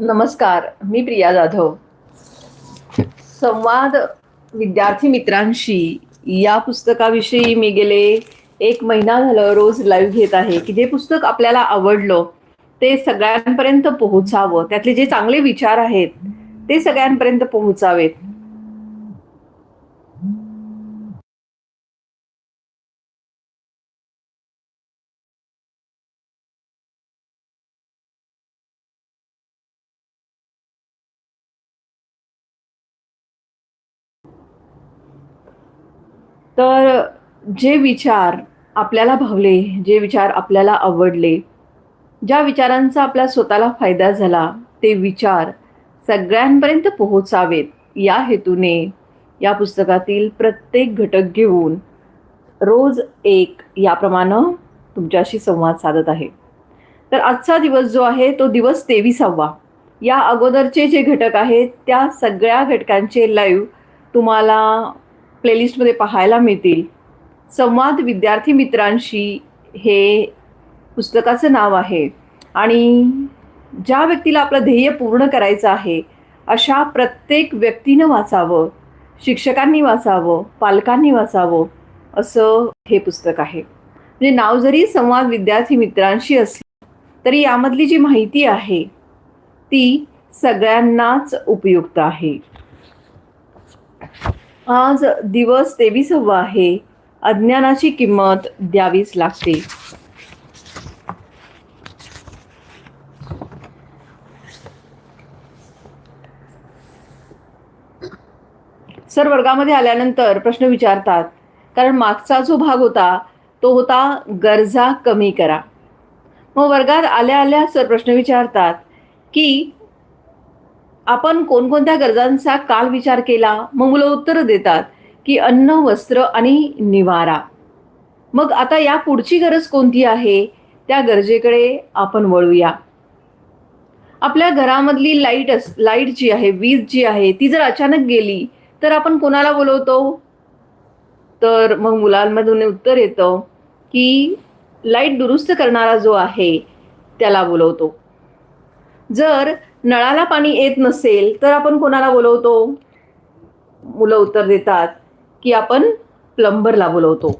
नमस्कार मी प्रिया जाधव. संवाद विद्यार्थी मित्रांशी. या पुस्तकाविषयी मी गेले एक महिना झालं रोज लाईव्ह घेत आहे की जे पुस्तक आपल्याला आवडलं ते सगळ्यांपर्यंत पोहोचावं. त्यातले जे चांगले विचार आहेत ते सगळ्यांपर्यंत पोहोचावेत. तर जे विचार आपल्याला भावले जे विचार आपल्याला आवडले ज्या विचारांचा आपल्या स्वतःला फायदा झाला ते विचार सगळ्यांपर्यंत पोहोचावेत. या हेतूने या पुस्तकातील प्रत्येक घटक घेऊन रोज एक याप्रमाणे तुमच्याशी संवाद साधत आहे. तर आजचा दिवस जो आहे तो दिवस तेविसावा. या अगोदरचे जे घटक आहेत त्या सगळ्या घटकांचे लाईव्ह तुम्हाला प्लेलिस्टमध्ये पाहायला मिळतील. संवाद विद्यार्थी मित्रांशी हे पुस्तकाचं नाव आहे. आणि ज्या व्यक्तीला आपलं ध्येय पूर्ण करायचं आहे अशा प्रत्येक व्यक्तीनं वाचावं शिक्षकांनी वाचावं पालकांनी वाचावं असं हे पुस्तक आहे. म्हणजे नाव जरी संवाद विद्यार्थी मित्रांशी असलं तरी यामधली जी माहिती आहे ती सगळ्यांनाच उपयुक्त आहे. आज दिवस तेविसावा आहे. अज्ञानाची किंमत द्यावीच लागते. सर वर्गामध्ये आल्यानंतर प्रश्न विचारतात कारण मागचा जो भाग होता तो होता गरजा कमी करा. मग वर्गात आल्या आल्या सर प्रश्न विचारतात की आपण कोणकोणत्या गरजांचा काल विचार केला मग मुलं उत्तर देतात की अन्न वस्त्र आणि निवारा. मग आता या पुढची गरज कोणती आहे? त्या गरजेकडे आपण वळूया. आपल्या घरामधली लाइट अस लाइट जी आहे वीज जी आहे ती जर अचानक गेली तर आपण कोणाला बोलवतो? तर मग मुलांमधून उत्तर येतं की लाइट दुरुस्त करणारा जो आहे त्याला बोलवतो. जर नळाला पाणी येत नसेल तर आपण कोणाला बोलवतो? मुलं उत्तर देतात की आपण प्लंबरला बोलवतो.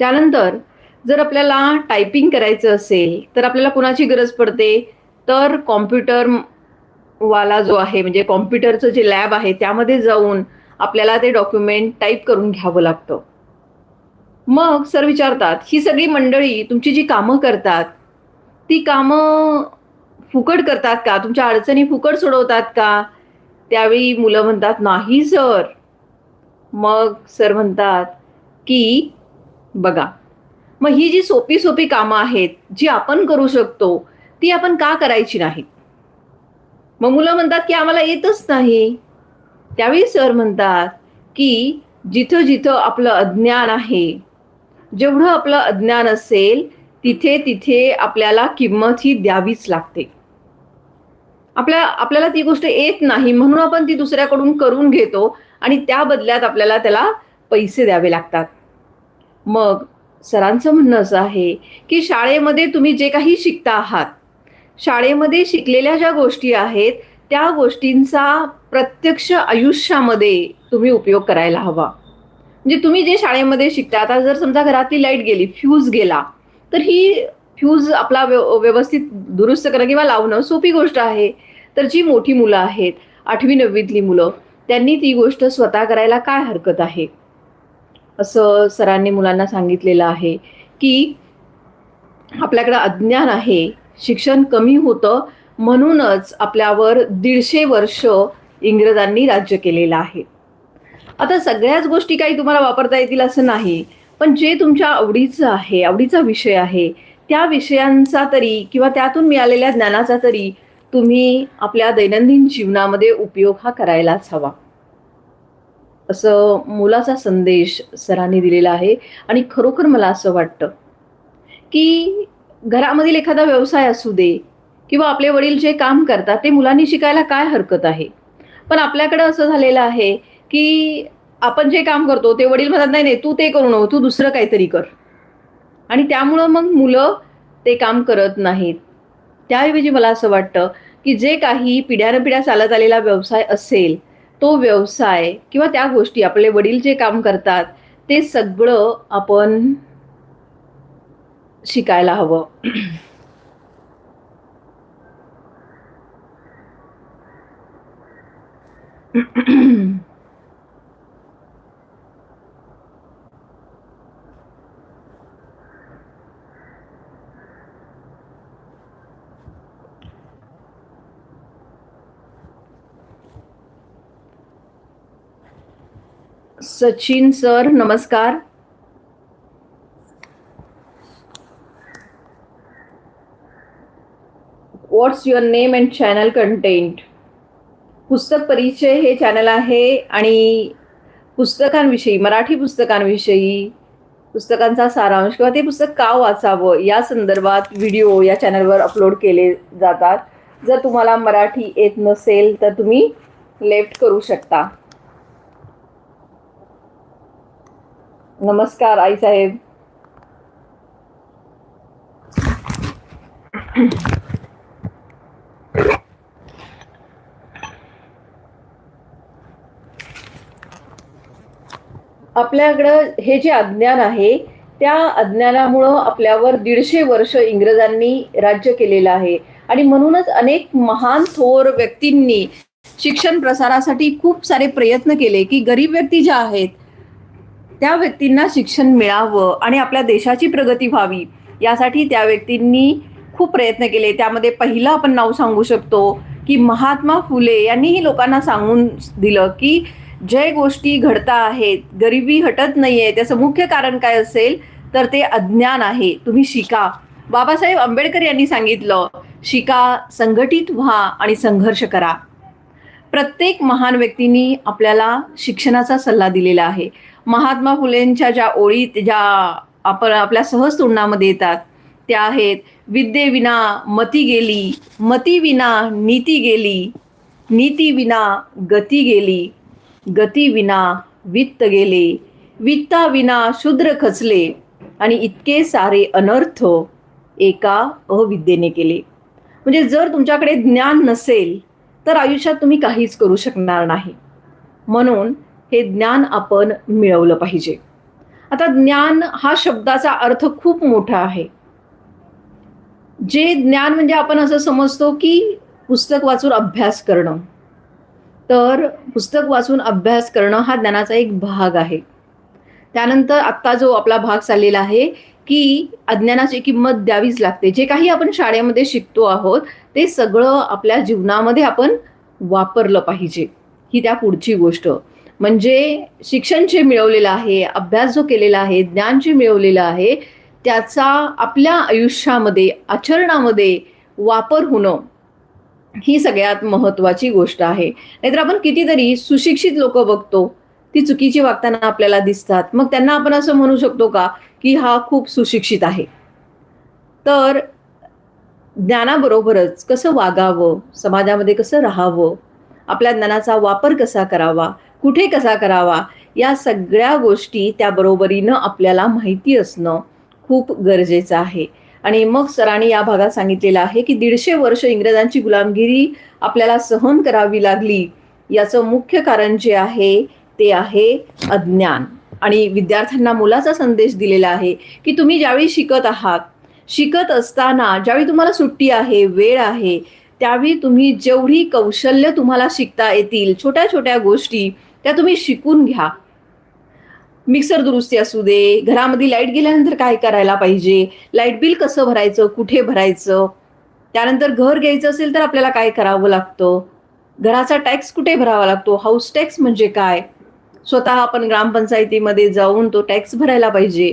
त्यानंतर जर आपल्याला टायपिंग करायचं असेल तर आपल्याला कुणाची गरज पडते? तर कॉम्प्युटर वाला जो आहे म्हणजे कॉम्प्युटरचं जे लॅब आहे त्यामध्ये जाऊन आपल्याला ते डॉक्युमेंट टाईप करून घ्यावं लागतं. मग सर विचारतात ही सगळी मंडळी तुमची जी कामं करतात ती कामं फुकट करतात का? तुमच्या अडचणी फुकट सोडवतात का? त्यावेळी मुलं म्हणतात नाही सर. मग सर म्हणतात की बघा मग ही जी सोपी सोपी कामं आहेत जी आपण करू शकतो ती आपण का करायची नाहीत? मग मुलं म्हणतात की आम्हाला येतच नाही. त्यावेळी सर म्हणतात की जिथं जिथं आपलं अज्ञान आहे जेवढं आपलं अज्ञान असेल तिथे तिथे आपल्याला किंमत ही द्यावीच लागते. आपल्या आपल्याला ती गोष्ट येत नाही म्हणून आपण ती दुसऱ्याकडून करून घेतो आणि त्या बदल्यात आपल्याला त्याला पैसे द्यावे लागतात. मग सरांचं म्हणणं असं आहे की शाळेमध्ये तुम्ही जे काही शिकता आहात शाळेमध्ये शिकलेल्या ज्या गोष्टी आहेत त्या गोष्टींचा प्रत्यक्ष आयुष्यामध्ये तुम्ही उपयोग करायला हवा. म्हणजे तुम्ही जे शाळेमध्ये शिकता आता जर समजा घरातली लाइट गेली फ्यूज गेला तर ही फ्यूज आपला व्यवस्थित दुरुस्त करणं किंवा लावणं सोपी गोष्ट आहे. तर जी मोठी मुलं आहेत आठवी नववीतली मुलं त्यांनी ती गोष्ट स्वतः करायला काय हरकत आहे? असं सरांनी मुलांना सांगितलेलं आहे की आपल्याकडं अज्ञान आहे शिक्षण कमी होतं म्हणूनच आपल्यावर दीडशे वर्ष इंग्रजांनी राज्य केलेलं आहे. आता सगळ्याच गोष्टी काही तुम्हाला वापरता येतील असं नाही पण जे तुमच्या आवडीचं आहे आवडीचा विषय आहे त्या विषयांचा तरी किंवा त्यातून मिळालेल्या ज्ञानाचा तरी तुम्ही आपल्या दैनंदिन जीवनामध्ये उपयोग हा करायलाच हवा. असं मुलाचा संदेश सरांनी दिलेला आहे आणि खरोखर मला असं वाटतं की घरामधील एखादा व्यवसाय असू दे किंवा आपले वडील जे काम करतात ते मुलांनी शिकायला काय हरकत आहे? पण आपल्याकडं असं झालेलं आहे की आपण जे काम करतो ते वडील म्हणतात नाही नाही तू ते करू नको तू दुसरं काहीतरी कर. आणि त्यामुळं मग मुलं ते काम करत नाहीत. त्याऐवजी मला असं वाटतं की जे काही पिढ्यानपिढ्या चालत आलेला व्यवसाय असेल तो व्यवसाय किंवा त्या गोष्टी आपले वडील जे काम करतात ते सगळं आपण शिकायला हवं. सचिन सर नमस्कार. What's your name and channel content पुस्तक परिचय हे चॅनल आहे आणि पुस्तकांविषयी मराठी पुस्तकांविषयी पुस्तकांचा सारांश किंवा ते पुस्तक का वाचावं या संदर्भात व्हिडिओ या चॅनलवर अपलोड केले जातात. जर तुम्हाला मराठी येत नसेल तर तुम्ही लेफ्ट करू शकता. नमस्कार आई आपल्याकडं हे जे अज्ञान आहे त्या अज्ञानामुळं आपल्यावर दीडशे वर्ष इंग्रजांनी राज्य केलेलं आहे. आणि म्हणूनच अनेक महान थोर व्यक्तींनी शिक्षण प्रसारासाठी खूप सारे प्रयत्न केले की गरीब व्यक्ती ज्या आहेत त्या व्यक्तींना शिक्षण मिळावं आणि आपल्या देशाची प्रगती व्हावी. यासाठी त्या व्यक्तींनी खूप प्रयत्न केले. त्यामध्ये पहिलं आपण नाव सांगू शकतो की महात्मा फुले यांनीही लोकांना सांगून दिलं की जे गोष्टी घडता आहेत गरिबी हटत नाहीये त्याचं मुख्य कारण काय असेल तर ते अज्ञान आहे. तुम्ही शिका. बाबासाहेब आंबेडकर यांनी सांगितलं शिका संघटित व्हा आणि संघर्ष करा. प्रत्येक महान व्यक्तींनी आपल्याला शिक्षणाचा सल्ला दिलेला आहे. महात्मा फुलेंच्या ज्या ओळीत ज्या आपण आपल्या सहज तोंडामध्ये येतात त्या आहेत विद्येविना मती गेली मतीविना नीती गेली नीतीविना गती गेली. गती विना वित्त गेले वित्ताविना शूद्र खचले आणि इतके सारे अनर्थ एका अविद्येने केले. म्हणजे जर तुमच्याकडे ज्ञान नसेल तर आयुष्यात तुम्ही काहीच करू शकणार नाही. म्हणून हे ज्ञान आपण मिळवलं पाहिजे. आता ज्ञान हा शब्दाचा अर्थ खूप मोठा आहे. जे ज्ञान म्हणजे आपण असं समजतो की पुस्तक वाचून अभ्यास करणं. तर पुस्तक वाचून अभ्यास करणं हा ज्ञानाचा एक भाग आहे. त्यानंतर आत्ता जो आपला भाग चाललेला आहे की अज्ञानाची किंमत द्यावीच लागते. जे काही आपण शाळेमध्ये शिकतो आहोत ते सगळं आपल्या जीवनामध्ये आपण वापरलं पाहिजे. ही त्या पुढची गोष्ट. म्हणजे शिक्षण जे मिळवलेलं आहे अभ्यास जो केलेला आहे ज्ञान जे मिळवलेलं आहे त्याचा आपल्या आयुष्यामध्ये आचरणामध्ये वापर होणं ही सगळ्यात महत्वाची गोष्ट आहे. नाहीतर आपण कितीतरी सुशिक्षित लोक बघतो ती चुकीची वागताना आपल्याला दिसतात. मग त्यांना आपण असं म्हणू शकतो का की हा खूप सुशिक्षित आहे? तर ज्ञानाबरोबरच कसं वागावं समाजामध्ये कसं राहावं आपल्या ज्ञानाचा वापर कसा करावा कुठे कसा करावा या सगळ्या गोष्टी त्याबरोबरीनं आपल्याला माहिती असणं खूप गरजेचं आहे. आणि मग सरांनी या भागात सांगितलेलं आहे की दीडशे वर्ष इंग्रजांची गुलामगिरी आपल्याला सहन करावी लागली. याचं मुख्य कारण जे आहे ते आहे अज्ञान. आणि विद्यार्थ्यांना मुलाचा संदेश दिलेला आहे की तुम्ही ज्यावेळी शिकत आहात शिकत असताना ज्यावेळी तुम्हाला सुट्टी आहे वेळ आहे त्यावेळी तुम्ही जेवढी कौशल्य तुम्हाला शिकता येतील छोट्या छोट्या गोष्टी त्या तुम्ही शिकून घ्या. मिक्सर दुरुस्ती असू दे घरामध्ये लाइट गेल्यानंतर काय करायला पाहिजे? लाइट बिल कसं भरायचं? कुठे भरायचं? त्यानंतर घर घ्यायचं असेल तर आपल्याला काय करावं लागतं? घराचा टॅक्स कुठे भरावा लागतो? हाऊस टॅक्स म्हणजे काय? स्वतः आपण ग्रामपंचायतीमध्ये जाऊन तो टॅक्स भरायला पाहिजे.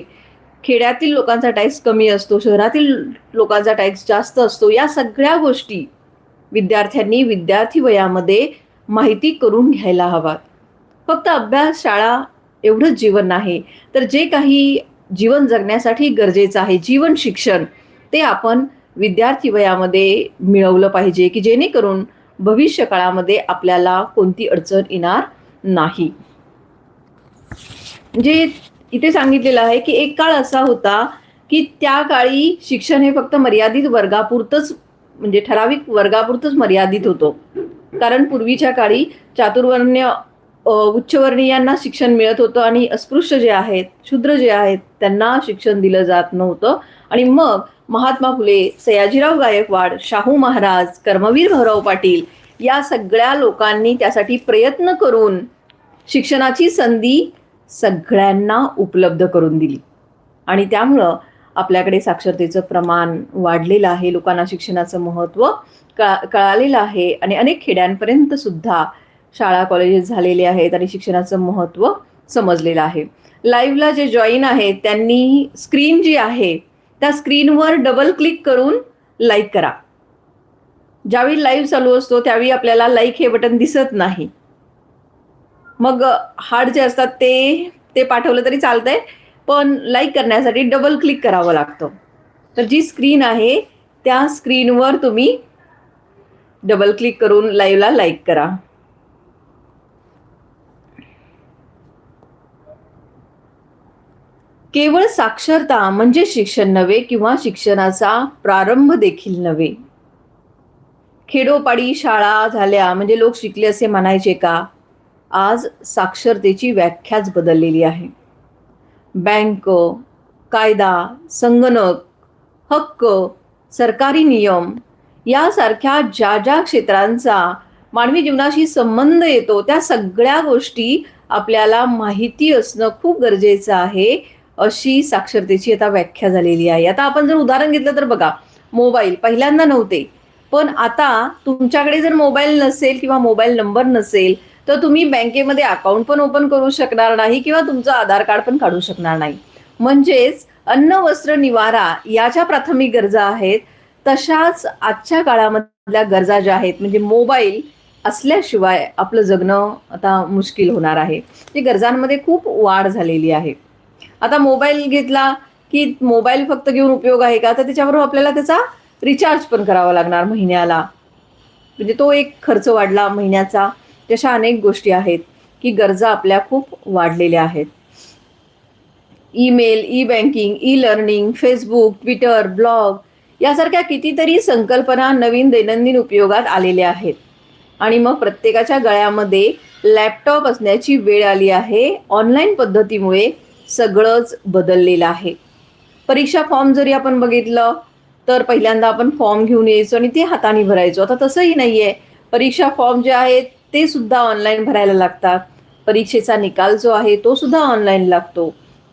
खेड्यातील लोकांचा टॅक्स कमी असतो शहरातील लोकांचा टॅक्स जास्त असतो या सगळ्या गोष्टी विद्यार्थ्यांनी विद्यार्थी वयामध्ये माहिती करून घ्यायला हवात. फक्त अभ्यास शाळा एवढंच जीवन नाही. तर जे काही जीवन जगण्यासाठी गरजेचं आहे जीवन शिक्षण ते आपण विद्यार्थी वयामध्ये मिळवलं पाहिजे की जेणेकरून भविष्य काळामध्ये आपल्याला कोणती अडचण येणार नाही. म्हणजे इथे सांगितलेलं आहे की एक काळ असा होता की त्या काळी शिक्षण हे फक्त मर्यादित वर्गापुरतंच म्हणजे ठराविक वर्गापुरतंच मर्यादित होतो. कारण पूर्वीच्या काळी चातुर्वर्ण्य उच्चवर्णीयांना शिक्षण मिळत होतं आणि अस्पृश्य जे आहेत शूद्र जे आहेत त्यांना शिक्षण दिलं जात नव्हतं. आणि मग महात्मा फुले सयाजीराव गायकवाड शाहू महाराज कर्मवीर भाऊराव पाटील या सगळ्या लोकांनी त्यासाठी प्रयत्न करून शिक्षणाची संधी सगळ्यांना उपलब्ध करून दिली. आणि त्यामुळं आपल्याकडे साक्षरतेचं प्रमाण वाढलेलं आहे लोकांना शिक्षणाचं महत्त्व कळा कळालेलं आहे आणि अनेक खेड्यांपर्यंत सुद्धा शाळा कॉलेजेस झालेले आहेत आणि शिक्षणाचं महत्त्व समजलेलं आहे. लाईव्हला जे जॉईन आहेत त्यांनी स्क्रीन जी आहे त्या स्क्रीनवर डबल क्लिक करून लाईक करा. ज्यावेळी लाईव्ह चालू असतो त्यावेळी आपल्याला लाईक हे बटन दिसत नाही. मग हार्ड जे असतात ते ते पाठवलं तरी चालतंय पण लाईक करण्यासाठी डबल क्लिक करावं लागतं. तर जी स्क्रीन आहे त्या स्क्रीनवर तुम्ही डबल क्लिक करून लाईव्हला लाईक करा. केवळ साक्षरता म्हणजे शिक्षण नव्हे किंवा शिक्षणाचा प्रारंभ देखील नव्हे. खेडोपाडी शाळा झाल्या म्हणजे लोक शिकले असे म्हणायचे का? आज साक्षरतेची व्याख्याच बदललेली आहे. बँक कायदा संगणक हक्क सरकारी नियम यासारख्या ज्या ज्या क्षेत्रांचा मानवी जीवनाशी संबंध येतो त्या सगळ्या गोष्टी आपल्याला माहिती असणं खूप गरजेचं आहे. अशी साक्षरतेची आता व्याख्या झालेली आहे. आता आपण जर उदाहरण घेतलं तर बघा मोबाईल पहिल्यांदा नव्हते. पण आता तुमच्याकडे जर मोबाईल नसेल किंवा मोबाईल नंबर नसेल तर तुम्ही बँकेमध्ये अकाउंट पण ओपन करू शकणार नाही किंवा तुमचं आधार कार्ड पण काढू शकणार नाही. म्हणजेच अन्न वस्त्र निवारा या ज्या प्राथमिक गरजा आहेत तशाच आजच्या काळामधल्या गरजा ज्या आहेत म्हणजे मोबाईल असल्याशिवाय आपलं जगणं आता मुश्किल होणार आहे. ती गरजांमध्ये खूप वाढ झालेली आहे. आता मोबाईल घेतला की मोबाईल फक्त घेऊन उपयोग आहे का? तर त्याच्याबरोबर आपल्याला त्याचा रिचार्ज पण करावा लागणार महिन्याला. म्हणजे तो एक खर्च वाढला महिन्याचा. तशा अनेक गोष्टी आहेत की गरजा आपल्या खूप वाढलेल्या आहेत. Email e banking e learning Facebook Twitter blog यासारख्या कितीतरी संकल्पना नवीन दैनंदिन उपयोगात आलेल्या आहेत. आणि मग प्रत्येकाच्या गळ्यामध्ये लॅपटॉप असण्याची वेळ आली आहे. ऑनलाईन पद्धतीमुळे सगळंच बदललेलं आहे. परीक्षा फॉर्म जरी आपण बघितलं तर पहिल्यांदा आपण फॉर्म घेऊन यायचो आणि ते हाताने भरायचो. आता तसंही नाही आहे परीक्षा फॉर्म जे आहेत ते सुद्धा ऑनलाईन भरायला लागतात. परीक्षेचा निकाल जो आहे तो सुद्धा ऑनलाईन लागतो.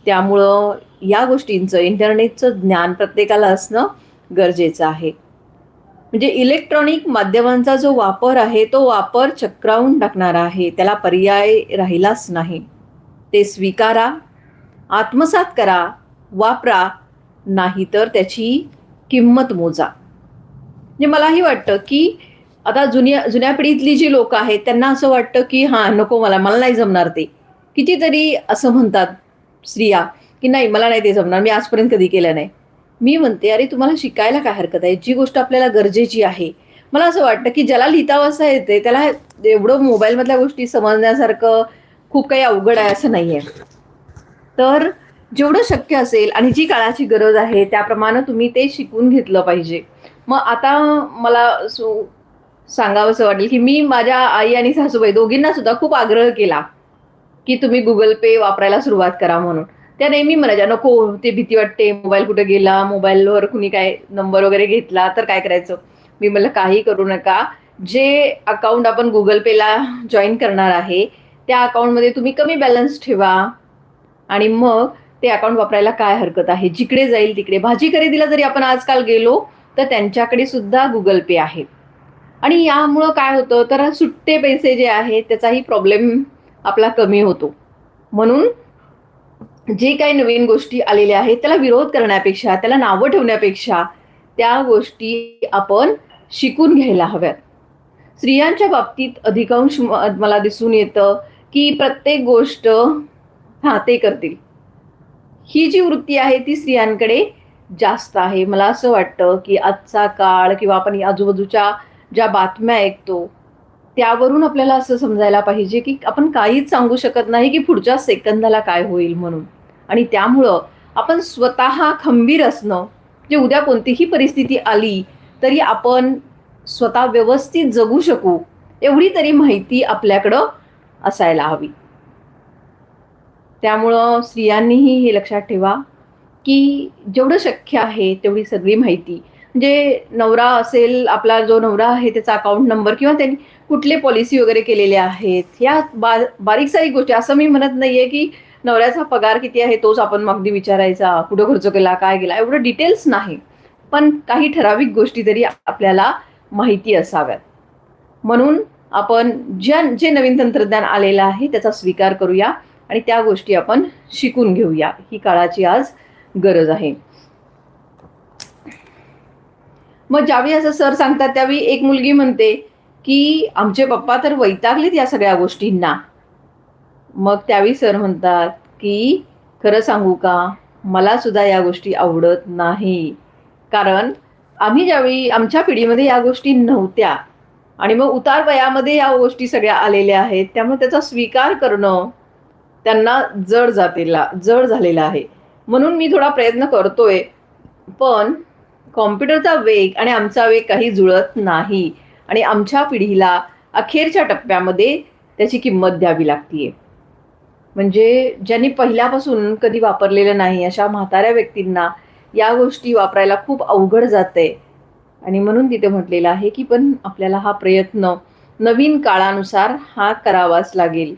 त्यामुळं या गोष्टींचं इंटरनेटचं ज्ञान प्रत्येकाला असणं गरजेचं आहे. म्हणजे इलेक्ट्रॉनिक माध्यमांचा जो वापर आहे तो वापर चक्रावून टाकणारा आहे. त्याला पर्याय राहिलाच नाही. ते स्वीकारा आत्मसात करा वापरा नाहीतर त्याची किंमत मोजा. म्हणजे मलाही वाटतं की आता जुन्या जुन्या पिढीतली जी लोक आहेत त्यांना असं वाटतं की हां नको मला मला नाही जमणार ते. कितीतरी असं म्हणतात स्त्रिया की नाही मला नाही ते जमणार मी आजपर्यंत कधी केलं नाही. मी म्हणते अरे तुम्हाला शिकायला काय हरकत आहे? जी गोष्ट आपल्याला गरजेची आहे. मला असं वाटतं की ज्याला लिहिता वाचता येते त्याला एवढं मोबाईलमधल्या गोष्टी समजण्यासारखं खूप काही अवघड आहे असं नाही आहे तर जेवढं शक्य असेल आणि जी काळाची गरज आहे त्याप्रमाणे तुम्ही ते शिकून घेतलं पाहिजे. मग आता मला सो सांगावंसं वाटेल की मी माझ्या आई आणि सासूबाई दोघींना सुद्धा खूप आग्रह केला की तुम्ही गुगल पे वापरायला सुरुवात करा म्हणून. त्या नेहमी म्हणायच्या नको ते भीती वाटते मोबाईल कुठे गेला मोबाईलवर कुणी काय नंबर वगैरे घेतला तर काय करायचं? मी मला काही करू नका. जे अकाउंट आपण गुगल पेला जॉईन करणार आहे त्या अकाउंटमध्ये तुम्ही कमी बॅलन्स ठेवा. आणि मग ते अकाउंट वापरायला काय हरकत आहे? जिकडे जाईल तिकडे. भाजी खरेदीला जरी आपण आजकाल गेलो तर त्यांच्याकडे सुद्धा गुगल पे आहे. आणि यामुळं काय होतं? तर सुट्टे पैसे जे आहेत त्याचाही प्रॉब्लेम आपला कमी होतो. म्हणून जे काही नवीन गोष्टी आलेल्या आहेत त्याला विरोध करण्यापेक्षा त्याला नावं ठेवण्यापेक्षा त्या गोष्टी आपण शिकून घ्यायला हव्यात. स्त्रियांच्या बाबतीत अधिकांश मला दिसून येतं की प्रत्येक गोष्ट हा ते करतील. ही जी वृत्ती आहे ती स्त्रियांकडे जास्त आहे. मला असं वाटतं की आजचा काळ किंवा आपण आजूबाजूच्या ज्या बातम्या ऐकतो त्यावरून आपल्याला असं समजायला पाहिजे की आपण काहीच सांगू शकत नाही की पुढच्या सेकंदाला काय होईल म्हणून. आणि त्यामुळं आपण स्वतः खंबीर असणं जे उद्या कोणतीही परिस्थिती आली तरी आपण स्वतः व्यवस्थित जगू शकू एवढी तरी माहिती आपल्याकडं असायला हवी. त्यामुळं स्त्रियांनीही हे लक्षात ठेवा की जेवढं शक्य आहे तेवढी सगळी माहिती. म्हणजे नवरा असेल आपला जो नवरा आहे त्याचा अकाउंट नंबर किंवा त्यांनी कुठले पॉलिसी वगैरे केलेले आहेत या बा बारीक सारीक गोष्टी. असं मी म्हणत नाहीये की नवऱ्याचा पगार किती आहे तोच आपण अगदी विचारायचा कुठं खर्च केला काय केला एवढं डिटेल्स नाही. पण काही ठराविक गोष्टी तरी आपल्याला माहिती असाव्यात. म्हणून आपण ज्या जे नवीन तंत्रज्ञान आलेलं आहे त्याचा स्वीकार करूया. आणि त्या गोष्टी आपण शिकून घेऊया. ही काळाची आज गरज आहे. मग ज्यावेळी असं सर सांगतात त्यावेळी एक मुलगी म्हणते की आमचे पप्पा तर वैतागलेत या सगळ्या गोष्टींना. मग त्यावेळी सर म्हणतात की खरं सांगू का? मला सुद्धा या गोष्टी आवडत नाही. कारण आम्ही ज्यावेळी आमच्या पिढीमध्ये या गोष्टी नव्हत्या आणि मग उतार वयामध्ये या गोष्टी सगळ्या आलेल्या आहेत त्यामुळे त्याचा स्वीकार करणं त्यांना जड जातेला जड झालेला आहे. म्हणून मी थोडा प्रयत्न करतोय पण कॉम्प्युटरचा वेग आणि आमचा वेग काही जुळत नाही. आणि आमच्या पिढीला अखेरच्या टप्प्यामध्ये त्याची किंमत द्यावी लागतीये. म्हणजे ज्यांनी पहिल्यापासून कधी वापरलेलं नाही अशा म्हाताऱ्या व्यक्तींना या गोष्टी वापरायला खूप अवघड जाते आणि म्हणून तिथे म्हटलेलं आहे की पण आपल्याला हा प्रयत्न नवीन काळानुसार हा करावाच लागेल.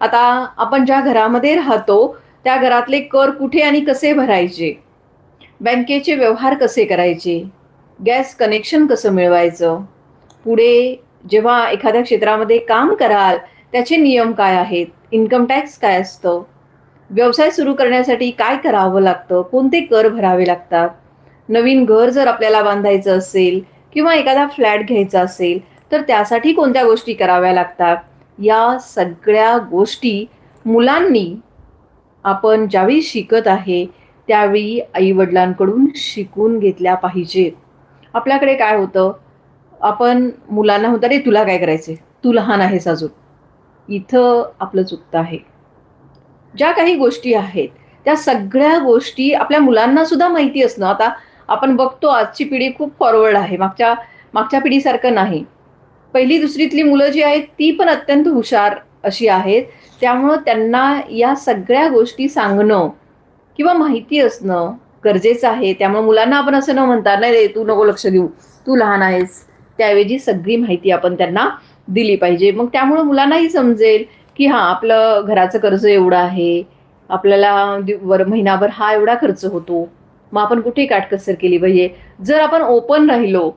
आता आपण ज्या घरामध्ये राहतो त्या घरातले कर कुठे आणि कसे भरायचे? बँकेचे व्यवहार कसे करायचे? गॅस कनेक्शन कसं मिळवायचं? पुढे जेव्हा एखाद्या क्षेत्रामध्ये काम कराल त्याचे नियम काय आहेत? इन्कम टॅक्स काय असतं? व्यवसाय सुरू करण्यासाठी काय करावं लागतं? कोणते कर भरावे लागतात? नवीन घर जर आपल्याला बांधायचं असेल किंवा एखादा फ्लॅट घ्यायचा असेल तर त्यासाठी कोणत्या गोष्टी कराव्या लागतात? या सगळ्या गोष्टी मुलांनी आपण ज्यावेळी शिकत आहे त्यावेळी आईवडिलांकडून शिकून घेतल्या पाहिजेत. आपल्याकडे काय होतं? आपण मुलांना होतं रे तुला काय करायचे तू लहान आहेस अजून. इथं आपलं चुकतं आहे. ज्या काही गोष्टी आहेत त्या सगळ्या गोष्टी आपल्या मुलांना सुद्धा माहिती असणं. आता आपण बघतो आजची पिढी खूप फॉरवर्ड आहे. मागच्या मागच्या पिढीसारखं नाही. पहिली दुसरीतली मुलं जी आहेत ती पण अत्यंत हुशार अशी आहेत. त्यामुळं त्यांना या सगळ्या गोष्टी सांगणं किंवा माहिती असणं गरजेचं आहे. त्यामुळे मुलांना आपण असं न म्हणता नाही रे तू नको लक्ष देऊ. तू लहान आहेस. त्याऐवजी सगळी माहिती आपण त्यांना दिली पाहिजे. मग त्यामुळं मुलांनाही समजेल की हां आपलं घराचं कर्ज एवढं आहे. आपल्याला वर महिनाभर हा एवढा खर्च होतो. मग आपण कुठे काटकसर केली पाहिजे? जर आपण ओपन राहिलो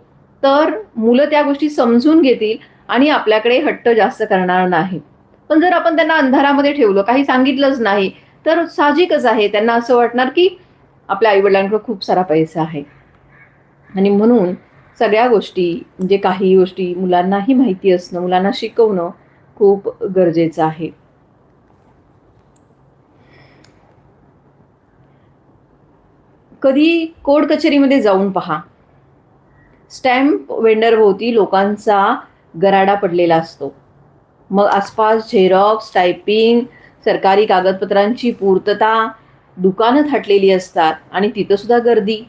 तर मुलं त्या गोष्टी समजून घेतील आणि आपल्याकडे हट्ट जास्त करणार नाही. पण जर आपण त्यांना अंधारामध्ये ठेवलं काही सांगितलंच नाही तर साहजिकच आहे. त्यांना असं वाटणार की आपल्या आईवडिलांकडे खूप सारा पैसा आहे. आणि म्हणून सगळ्या गोष्टी म्हणजे काही गोष्टी मुलांनाही माहिती असणं मुलांना शिकवणं खूप गरजेचं आहे. कधी कोर्ट कचेरीमध्ये जाऊन पहा. स्टॅम्प वेंडरभोवती लोकांचा गराडा पडलेला असतो. मग आसपास झेरॉक्स टायपिंग सरकारी कागदपत्रांची पूर्तता दुकानं थाटलेली असतात आणि तिथं सुद्धा गर्दी.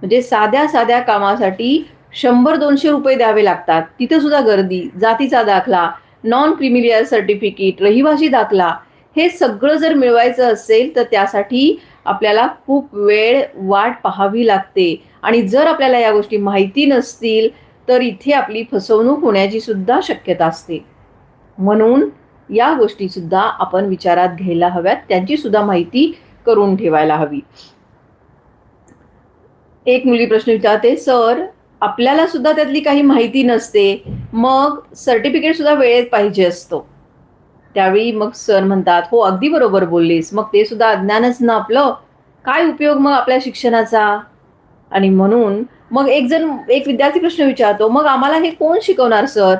म्हणजे साध्या साध्या कामासाठी शंभर दोनशे रुपये द्यावे लागतात. तिथं सुद्धा गर्दी जातीचा दाखला नॉन क्रिमिलियर सर्टिफिकेट रहिवासी दाखला हे सगळं जर मिळवायचं असेल तर त्यासाठी आपल्याला खूप वेळ वाट पाहावी लागते. आणि जर आपल्याला या गोष्टी माहिती नसतील तर इथे आपली फसवणूक होण्याची सुद्धा शक्यता असते. म्हणून या गोष्टी सुद्धा आपण विचारात घ्यायला हव्यात त्यांची सुद्धा माहिती करून ठेवायला हवी. एक मुली प्रश्न विचारते सर आपल्याला सुद्धा त्यातली काही माहिती नसते मग सर्टिफिकेट सुद्धा वेळेत पाहिजे असतो. त्यावेळी मग सर म्हणतात हो अगदी बरोबर बोललीस. मग ते सुद्धा अज्ञानच ना आपलं. काय उपयोग मग आपल्या शिक्षणाचा? आणि म्हणून मग एक जण एक विद्यार्थी प्रश्न विचारतो मग आम्हाला हे कोण शिकवणार सर?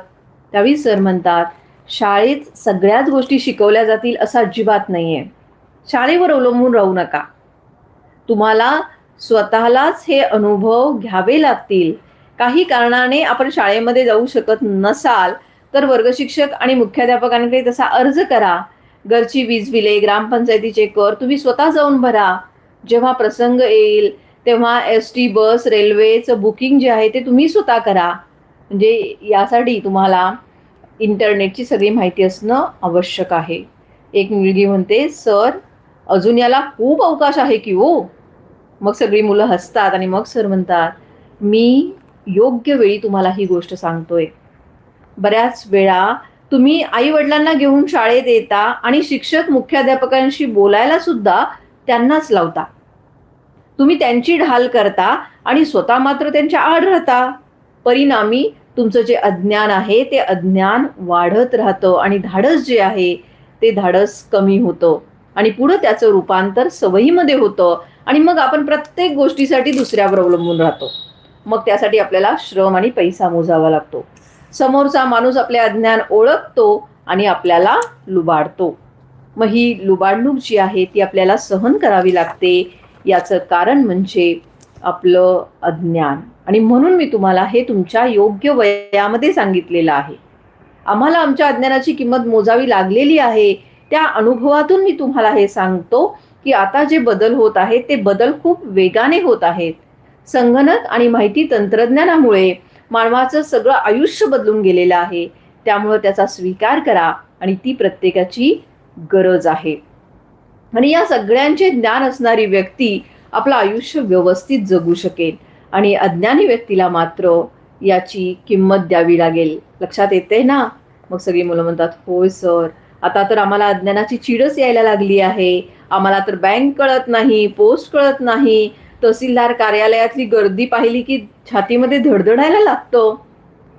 त्यावेळी सर म्हणतात शाळेत सगळ्याच गोष्टी शिकवल्या जातील असं अजिबात नाही आहे शाळेवर अवलंबून राहू नका. तुम्हाला स्वतःलाच हे अनुभव घ्यावे लागतील. काही कारणाने आपण शाळेमध्ये जाऊ शकत नसाल तर वर्गशिक्षक आणि मुख्याध्यापकांकडे तसा अर्ज करा. घरची वीज बिले ग्रामपंचायतीचे कर तुम्ही स्वतः जाऊन भरा. जेव्हा प्रसंग येईल तेव्हा एस टी बस रेल्वेचं बुकिंग जे आहे ते तुम्ही स्वतः करा. म्हणजे यासाठी तुम्हाला इंटरनेटची सगळी माहिती असणं आवश्यक आहे. एक मुलगी म्हणते सर अजून याला खूप अवकाश आहे की हो. मग सगळी मुलं हसतात आणि मग सर म्हणतात मी योग्य वेळी तुम्हाला ही गोष्ट सांगतोय. बऱ्याच वेळा तुम्ही आई वडिलांना घेऊन शाळेत येता आणि शिक्षक मुख्याध्यापकांशी बोलायला सुद्धा त्यांनाच लावता. तुम्ही त्यांची ढाल करता आणि स्वतः मात्र त्यांच्या आड राहता. परिणामी तुमचं जे अज्ञान आहे ते अज्ञान वाढत राहतं आणि धाडस जे आहे ते धाडस कमी होतं. आणि पुढं त्याचं रूपांतर सवयीमध्ये होतं आणि मग आपण प्रत्येक गोष्टीसाठी दुसऱ्यावर अवलंबून राहतो. मग त्यासाठी आपल्याला श्रम आणि पैसा मोजावा लागतो. समोरचा माणूस आपले अज्ञान ओळखतो आणि आपल्याला लुबाडतो. मग ही लुबाडणूक जी आहे ती आपल्याला सहन करावी लागते. याचं कारण म्हणजे आपलं अज्ञान. आणि म्हणून मी तुम्हाला हे तुमच्या योग्य वयामध्ये सांगितलेलं आहे. आम्हाला आमच्या अज्ञानाची किंमत मोजावी लागलेली आहे. त्या अनुभवातून मी तुम्हाला हे सांगतो की आता जे बदल होत आहेत ते बदल खूप वेगाने होत आहेत. संगणक आणि माहिती तंत्रज्ञानामुळे मानवाचं सगळं आयुष्य बदलून गेलेलं आहे. त्यामुळं त्याचा स्वीकार करा आणि ती प्रत्येकाची गरज आहे. आणि या सगळ्यांचे ज्ञान असणारी व्यक्ती आपलं आयुष्य व्यवस्थित जगू शकेल. आणि अज्ञानी व्यक्तीला मात्र याची किंमत द्यावी लागेल. लक्षात येते ना? मग सगळी मुलं म्हणतात होय सर आता तर आम्हाला अज्ञानाची चिडच यायला लागली आहे. आम्हाला तर बँक कळत नाही पोस्ट कळत नाही. तहसीलदार कार्यालयातली गर्दी पाहिली की छातीमध्ये धडधडायला लागतं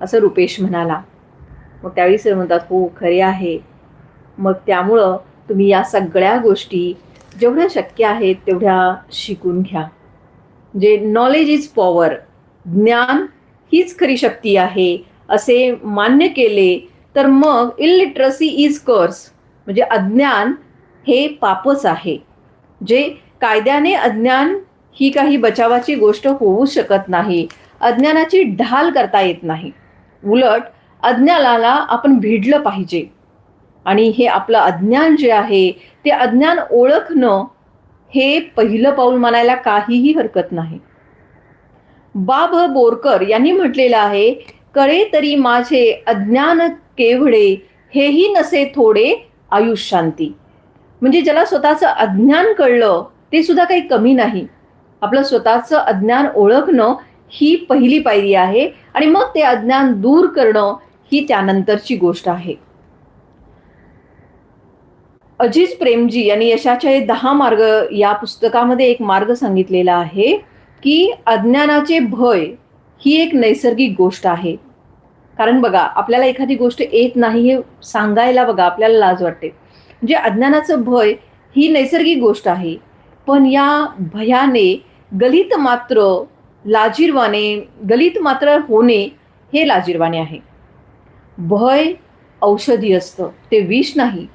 असं रुपेश म्हणाला. मग त्यावेळी सर म्हणतात हो खरे आहे. मग त्यामुळं तुम्ही या सगळ्या गोष्टी जेवढ्या शक्य आहेत तेवढ्या शिकून घ्या. जे नॉलेज इज पॉवर ज्ञान हीच खरी शक्ती आहे असे मान्य केले तर मग इलिटरसी इज कर्स म्हणजे अज्ञान हे पापच आहे. जे कायद्याने अज्ञान ही काही बचावाची गोष्ट होऊ शकत नाही. अज्ञानाची ढाल करता येत नाही. उलट अज्ञानाला आपण भिडलं पाहिजे. आणि हे आपलं अज्ञान जे आहे ते अज्ञान ओळखणं हे पहिलं पाऊल मानायला काहीही हरकत नाही. बाब बोरकर यांनी म्हटलेलं आहे कळे तरी माझे अज्ञान केवढे हेही नसे थोडे आयुष्यांती म्हणजे ज्याला स्वतःचं अज्ञान कळलं ते सुद्धा काही कमी नाही. आपलं स्वतःचं अज्ञान ओळखणं ही पहिली पायरी आहे आणि मग ते अज्ञान दूर करणं ही त्यानंतरची गोष्ट आहे. अजिज प्रेमजी यांनी यशाचे दहा मार्ग या पुस्तकामध्ये एक मार्ग सांगितलेला आहे की अज्ञानाचे भय ही एक नैसर्गिक गोष्ट आहे. कारण बघा आपल्याला एखादी गोष्ट येत नाही हे सांगायला बघा आपल्याला लाज वाटते. म्हणजे अज्ञानाचं भय ही नैसर्गिक गोष्ट आहे. पण या भयाने गलित मात्र लाजीरवाने गलित मात्र होणे हे लाजीरवाने आहे. भय औषधी असतं ते विष नाही.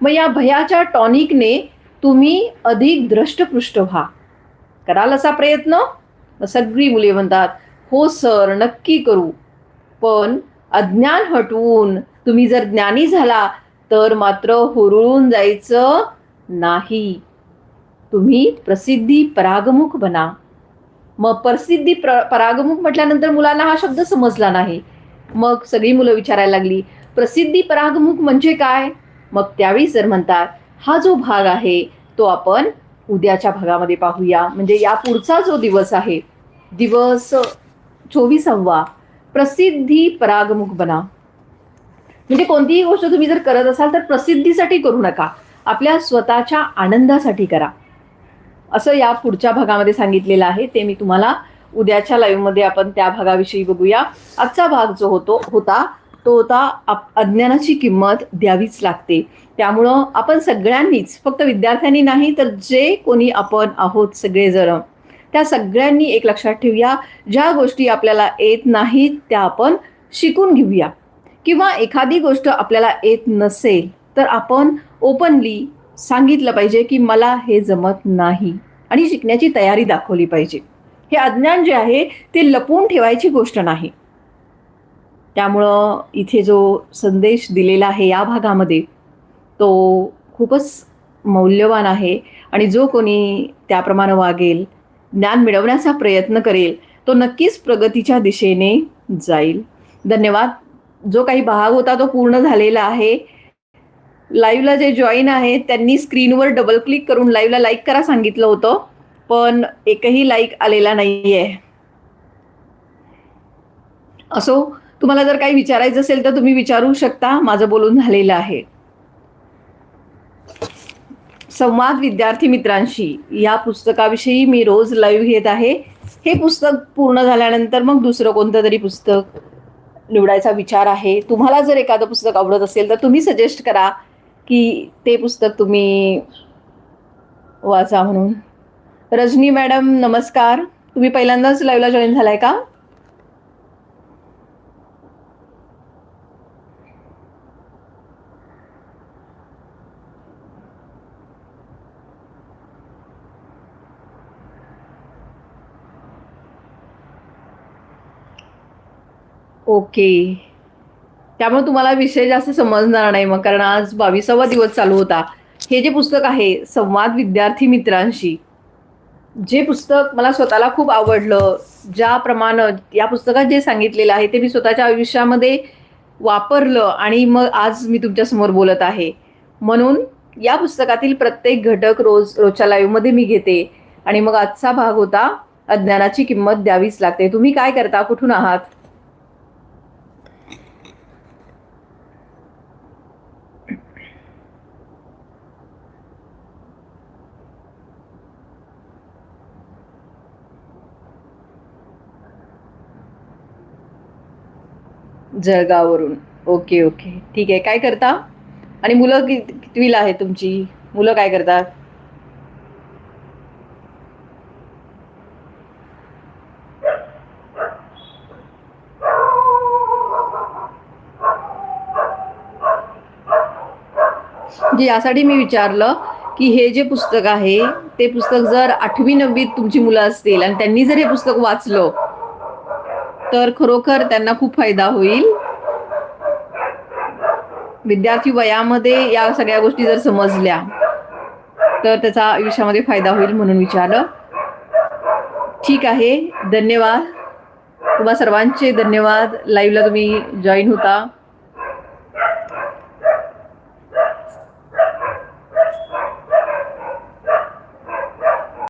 मग या भयाच्या टॉनिकने तुम्ही अधिक द्रष्टपृष्ट व्हा. कराल असा प्रयत्न? सगळी मुले म्हणतात हो सर नक्की करू. पण अज्ञान हटवून तुम्ही जर ज्ञानी झाला तर मात्र हुरळून जायचं नाही. तुम्ही प्रसिद्धी परागमुख बना. मग प्रसिद्धी प्र परागमुख म्हटल्यानंतर मुलांना हा शब्द समजला नाही. मग सगळी मुलं विचारायला लागली प्रसिद्धी परागमुख म्हणजे काय? मग त्यावेळी सर म्हणतात हा जो भाग आहे तो आपण उद्याच्या भागामध्ये पाहूया. म्हणजे या पुढचा जो दिवस आहे दिवस चोवीसावा प्रसिद्धी परागमुख बना. म्हणजे कोणतीही गोष्ट तुम्ही जर करत असाल तर प्रसिद्धीसाठी करू नका. आपल्या स्वतःच्या आनंदासाठी करा. असं या पुढच्या भागामध्ये सांगितलेलं आहे. ते मी तुम्हाला उद्याच्या लाईव्हमध्ये आपण त्या भागाविषयी बघूया. आजचा भाग जो होतो होता तो होता अज्ञानाची किंमत द्यावीच लागते. त्यामुळं आपण सगळ्यांनीच फक्त विद्यार्थ्यांनी नाही तर जे कोणी आपण आहोत सगळेजण त्या सगळ्यांनी एक लक्षात ठेवूया. ज्या गोष्टी आपल्याला येत नाहीत त्या आपण शिकून घेऊया. किंवा एखादी गोष्ट आपल्याला येत नसेल तर आपण ओपनली सांगितलं पाहिजे की मला हे जमत नाही आणि शिकण्याची तयारी दाखवली पाहिजे. हे अज्ञान जे आहे ते लपवून ठेवायची गोष्ट नाही. त्यामुळं इथे जो संदेश दिलेला आहे या भागामध्ये तो खूपच मौल्यवान आहे आणि जो कोणी त्याप्रमाणे वागेल ज्ञान मिळवण्याचा प्रयत्न करेल तो नक्कीच प्रगतीच्या दिशेने जाईल. धन्यवाद. जो काही भाग होता तो पूर्ण झालेला आहे. लाईव्हला जे जॉईन आहे त्यांनी स्क्रीनवर डबल क्लिक करून लाईव्हला लाईक करा सांगितलं होतं. पण एकही लाईक आलेला नाही आहे असो तुम्हाला जर काही विचारायचं असेल तर तुम्ही विचारू शकता माझं बोलून झालेलं आहे. संवाद विद्यार्थी मित्रांशी या पुस्तकाविषयी मी रोज लाईव्ह घेत आहे. हे पुस्तक पूर्ण झाल्यानंतर मग दुसरं कोणतं तरी पुस्तक निवडायचा विचार आहे. तुम्हाला जर एखादं पुस्तक आवडत असेल तर तुम्ही सजेस्ट करा. की ते पुस्तक तुम्ही वाचा म्हणून. रजनी मॅडम नमस्कार. तुम्ही पहिल्यांदाच लाईव्हला जॉईन झालाय का? ओके त्यामुळे तुम्हाला विषय जास्त समजणार नाही मग कारण आज बावीसावा दिवस चालू होता. हे जे पुस्तक आहे संवाद विद्यार्थी मित्रांशी जे पुस्तक मला स्वतःला खूप आवडलं ज्याप्रमाणे या पुस्तकात जे सांगितलेलं आहे ते मी स्वतःच्या आयुष्यामध्ये वापरलं आणि मग आज मी तुमच्यासमोर बोलत आहे. म्हणून या पुस्तकातील प्रत्येक घटक रोज रोजच्या लाईव्हमध्ये मी घेते. आणि मग आजचा भाग होता अज्ञानाची किंमत द्यावीच लागते. तुम्ही काय करता? कुठून आहात? जळगाववरून. Okay okay. ठीक आहे. काय करता? आणि मुलं कि कितवीला आहे तुमची? मुलं काय करतात? म्हणजे यासाठी मी विचारलं की हे जे पुस्तक आहे ते पुस्तक जर आठवी नववीत तुमची मुलं असतील आणि त्यांनी जर हे पुस्तक वाचलं तर खरोखर त्यांना खूप फायदा होईल. विद्यार्थी वयामध्ये या सगळ्या गोष्टी जर समजल्या तर त्याचा आयुष्यामध्ये फायदा होईल म्हणून विचारलं. ठीक आहे धन्यवाद. तुम्हा सर्वांचे धन्यवाद. लाईव्हला तुम्ही जॉईन होता.